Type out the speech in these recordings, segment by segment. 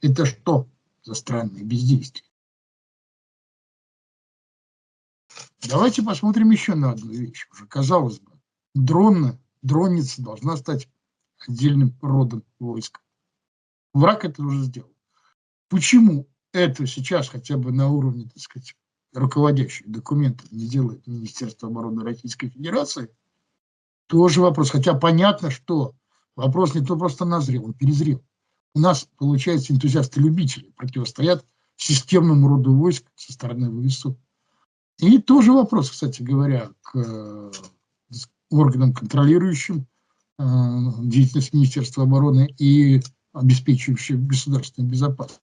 Это что за странное бездействие? Давайте посмотрим еще на одну вещь. Уже казалось бы, дронна, дронница должна стать отдельным родом войска. Враг это уже сделал. Почему это сейчас хотя бы на уровне, так сказать, руководящих документов не делает Министерство обороны Российской Федерации, тоже вопрос. Хотя понятно, что вопрос не то просто назрел, он перезрел. У нас, получается, энтузиасты-любители противостоят системному роду войск со стороны ВСУ. И тоже вопрос, кстати говоря, к э, органам, контролирующим э, деятельность Министерства обороны и обеспечивающим государственную безопасность.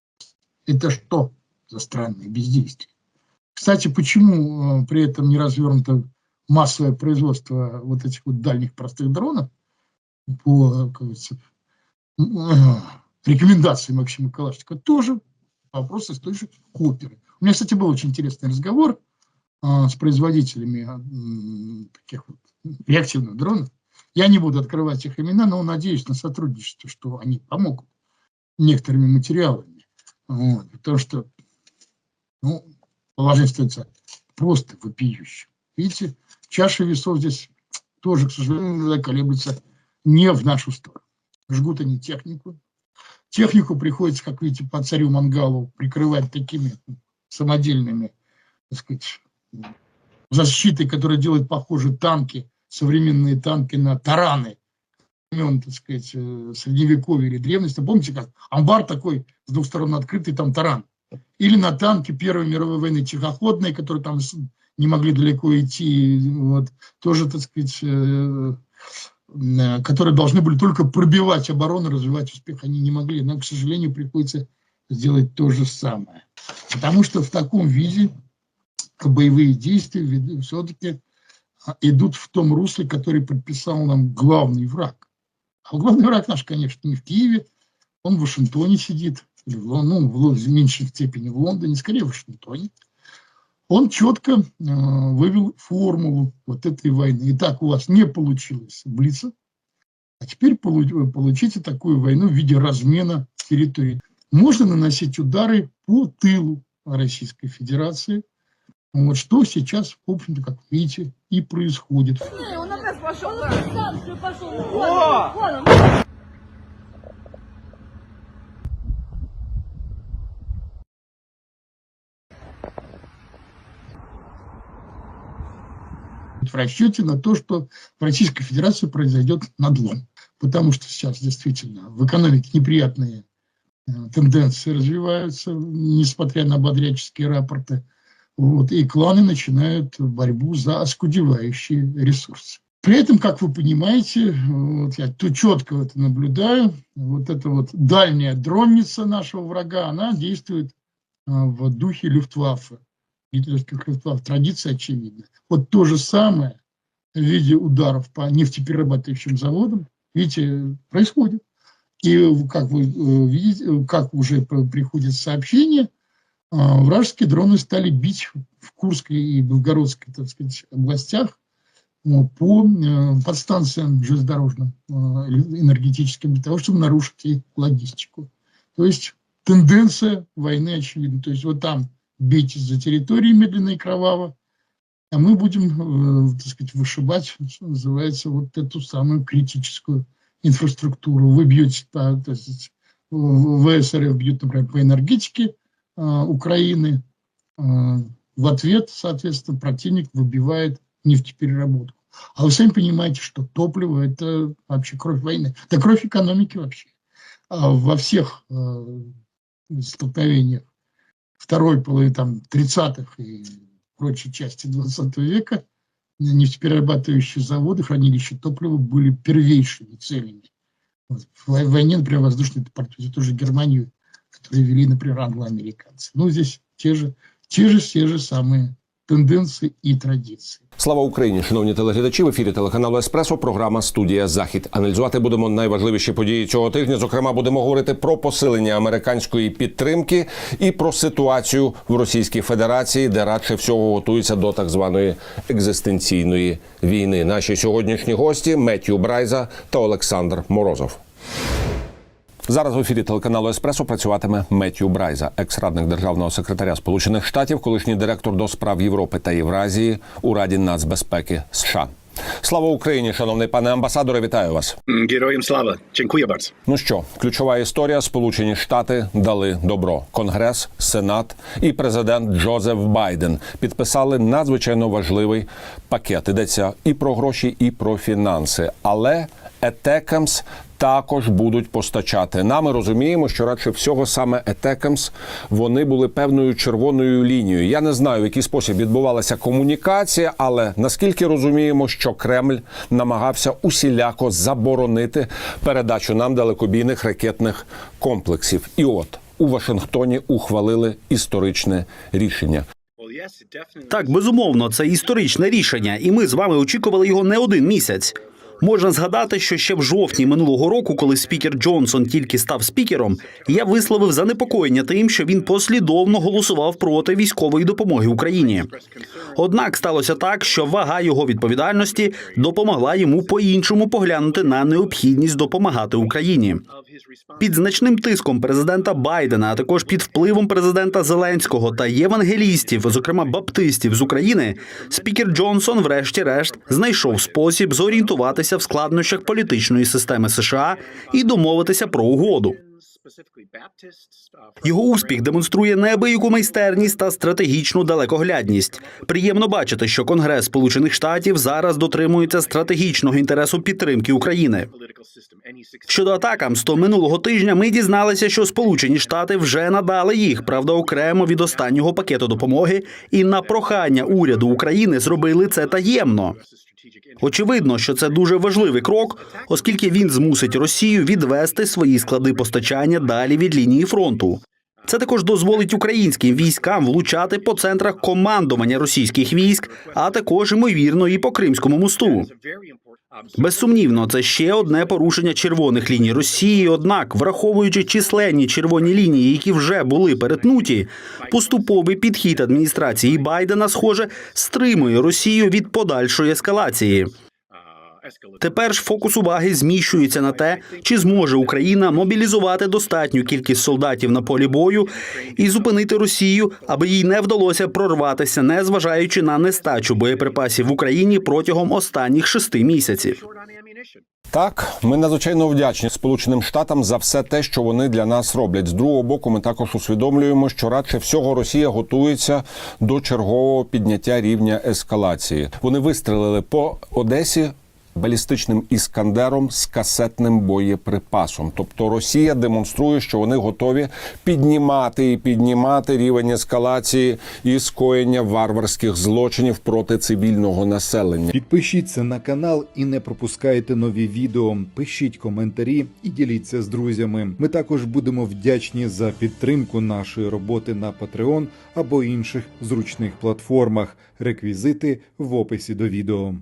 Это что за странное бездействие? Кстати, почему э, при этом не развернуто массовое производство вот этих вот дальних простых дронов по как говорится, рекомендации Максима Калашникова, тоже вопрос из той же оперы. У меня, кстати, был очень интересный разговор а, с производителями а, таких вот реактивных дронов. Я не буду открывать их имена, но надеюсь на сотрудничество, что они помогут некоторыми материалами. Вот, потому что ну, положение становится просто вопиющим. Видите, чаша весов здесь тоже, к сожалению, колеблется не в нашу сторону. Жгут они технику. Технику приходится, как видите, по царю Мангалу прикрывать такими самодельными, так сказать, защитой, которая делает похожи танки, современные танки на тараны времен, так сказать, э, средневековья или древности. Помните, как амбар такой с двух сторон открытый, там таран. Или на танки Первой мировой войны тихоходные, которые там не могли далеко идти, вот, тоже, так сказать, э, которые должны были только пробивать оборону, развивать успех, они не могли. Нам, к сожалению, приходится сделать то же самое. Потому что в таком виде боевые действия все-таки а, идут в том русле, который предписал нам главный враг. А главный враг наш, конечно, не в Киеве, он в Вашингтоне сидит, ну, в меньшей степени в Лондоне, скорее в Вашингтоне он четко э, вывел формулу вот этой войны. Итак, у вас не получилось Блица, а теперь получите такую войну в виде размена территории. Можно наносить удары по тылу Российской Федерации. Вот что сейчас, в общем-то, как видите, и происходит. Он опять пошел. Он пошел. Расчете на то, что в Российской Федерации произойдет надлом. Потому что сейчас действительно в экономике неприятные э, тенденции развиваются, несмотря на бодряческие рапорты. Вот, и кланы начинают борьбу за оскудевающие ресурсы. При этом, как вы понимаете, вот я тут четко это наблюдаю, вот эта вот дальняя дронница нашего врага, она действует э, в духе Люфтваффе гитлеровских листов, традиция очевидна. Вот то же самое в виде ударов по нефтеперерабатывающим заводам, видите, происходит. И как вы э, видите, как уже приходит сообщение, а, вражеские дроны стали бить в Курской и Белгородской, так сказать, областях по э, подстанциям железнодорожным, э, энергетическим, для того, чтобы нарушить логистику. То есть тенденция войны очевидна. То есть вот там бить за территории медленно и кроваво, а мы будем, э, так сказать, вышибать, что называется, вот эту самую критическую инфраструктуру. Вы бьете, по, то есть, ВСРФ бьют, например, по энергетике э, Украины. Э, в ответ, соответственно, противник выбивает нефтепереработку. А вы сами понимаете, что топливо – это вообще кровь войны. Это кровь экономики вообще. А во всех столкновениях второй половины там, 30-х и прочей части 20 века нефтеперерабатывающие заводы, хранилища топлива были первейшими целями. Вот. В войне, например, воздушные порты, тоже Германию, которые вели, например, англоамериканцы. Ну, здесь те же, те же, те же самые тенденції і традиції. Слава Україні, шановні телеглядачі. В ефірі телеканалу Еспресо. Програма Студія Захід. Аналізувати будемо найважливіші події цього тижня. Зокрема, будемо говорити про посилення американської підтримки і про ситуацію в Російській Федерації, де радше всього готуються до так званої екзистенційної війни. Наші сьогоднішні гості Меттю Брайза та Олександр Морозов. Зараз в ефірі телеканалу Еспресо працюватиме Меттью Брайза, екс-радник державного секретаря Сполучених Штатів, колишній директор до справ Європи та Євразії у Раді нацбезпеки США. Слава Україні, шановний пане амбасадоре, вітаю вас. Героям слава. Dziękuję bardzo. Ну що, ключова історія: Сполучені Штати дали добро. Конгрес, Сенат і президент Джозеф Байден підписали надзвичайно важливий пакет. Йдеться і про гроші, і про фінанси. Але етекамс також будуть постачати. Нам ми розуміємо, що радше всього саме етекамс вони були певною червоною лінією. Я не знаю, в який спосіб відбувалася комунікація, але наскільки розуміємо, що Кремль намагався усіляко заборонити передачу нам далекобійних ракетних комплексів. І от у Вашингтоні ухвалили історичне рішення. Так, безумовно, це історичне рішення, і ми з вами очікували його не один місяць. Можна згадати, що ще в жовтні минулого року, коли спікер Джонсон тільки став спікером, я висловив занепокоєння тим, що він послідовно голосував проти військової допомоги Україні. Однак сталося так, що вага його відповідальності допомогла йому по-іншому поглянути на необхідність допомагати Україні. Під значним тиском президента Байдена, а також під впливом президента Зеленського та євангелістів, зокрема баптистів з України, спікер Джонсон, врешті-решт, знайшов спосіб зорієнтуватися в складнощах політичної системи США і домовитися про угоду. Його успіх демонструє неабияку майстерність та стратегічну далекоглядність. Приємно бачити, що Конгрес Сполучених Штатів зараз дотримується стратегічного інтересу підтримки України. Щодо атакам, то минулого тижня ми дізналися, що Сполучені Штати вже надали їх, правда, окремо від останнього пакету допомоги, і на прохання уряду України зробили це таємно. Очевидно, що це дуже важливий крок, оскільки він змусить Росію відвести свої склади постачання далі від лінії фронту. Це також дозволить українським військам влучати по центрах командування російських військ, а також ймовірно і по Кримському мосту. Безсумнівно, це ще одне порушення червоних ліній Росії. Однак, враховуючи численні червоні лінії, які вже були перетнуті, поступовий підхід адміністрації Байдена, схоже, стримує Росію від подальшої ескалації. Тепер ж фокус уваги зміщується на те, чи зможе Україна мобілізувати достатню кількість солдатів на полі бою і зупинити Росію, аби їй не вдалося прорватися, незважаючи на нестачу боєприпасів в Україні протягом останніх шести місяців. Так, ми надзвичайно вдячні Сполученим Штатам за все те, що вони для нас роблять. З другого боку, ми також усвідомлюємо, що радше всього Росія готується до чергового підняття рівня ескалації. Вони вистрелили по Одесі. Балістичним іскандером з касетним боєприпасом, тобто Росія демонструє, що вони готові піднімати і піднімати рівень ескалації і скоєння варварських злочинів проти цивільного населення. Підпишіться на канал і не пропускайте нові відео. Пишіть коментарі і діліться з друзями. Ми також будемо вдячні за підтримку нашої роботи на Patreon або інших зручних платформах. Реквізити в описі до відео.